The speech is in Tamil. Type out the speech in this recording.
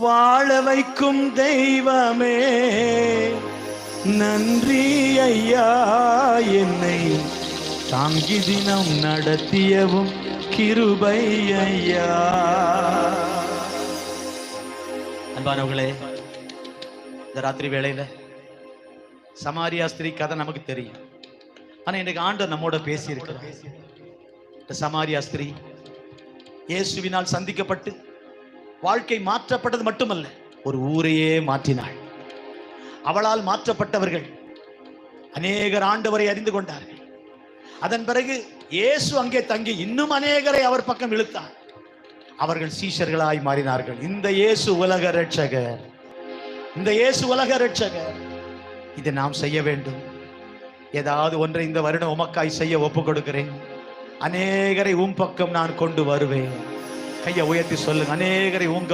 வாழ வைக்கும் தெய்வமே. நன்றி ஐயா என்னை தாங்கி தினம் நடத்தியவும் கிருபை ஐயா. அன்பானவர்களே இந்த ராத்திரி வேளையில் சமாரியா ஸ்திரீ கதை நமக்கு தெரியும். ஆனா இன்றைக்கு ஆண்டு நம்மோட பேசி இந்த சமாரியா ஸ்திரீ இயேசுவினால் சந்திக்கப்பட்டு வாழ்க்கை மாற்றப்பட்டது மட்டுமல்ல ஒரு ஊரையே மாற்றினாள். அவளால் மாற்றப்பட்டவர்கள் அநேகர் ஆண்டவரை அறிந்து கொண்டார்கள். அதன் பிறகு இயேசு அங்கே தங்கி இன்னும் அநேகரை அவர் பக்கம் இழுத்தார். அவர்கள் சீஷர்களாய் மாறினார்கள். இந்த இயேசு உலக ரட்சகர் இந்த இயேசு உலக ரட்சகர் இதை நாம் செய்ய வேண்டும். ஏதாவது ஒன்றை இந்த வருடம் உமக்காய் செய்ய ஒப்பு கொடுக்கிறேன் அநேகரை உம் பக்கம் நான் கொண்டு வருவேன். கையை உயர்த்தி சொல்லுங்க. அநேகரை உங்க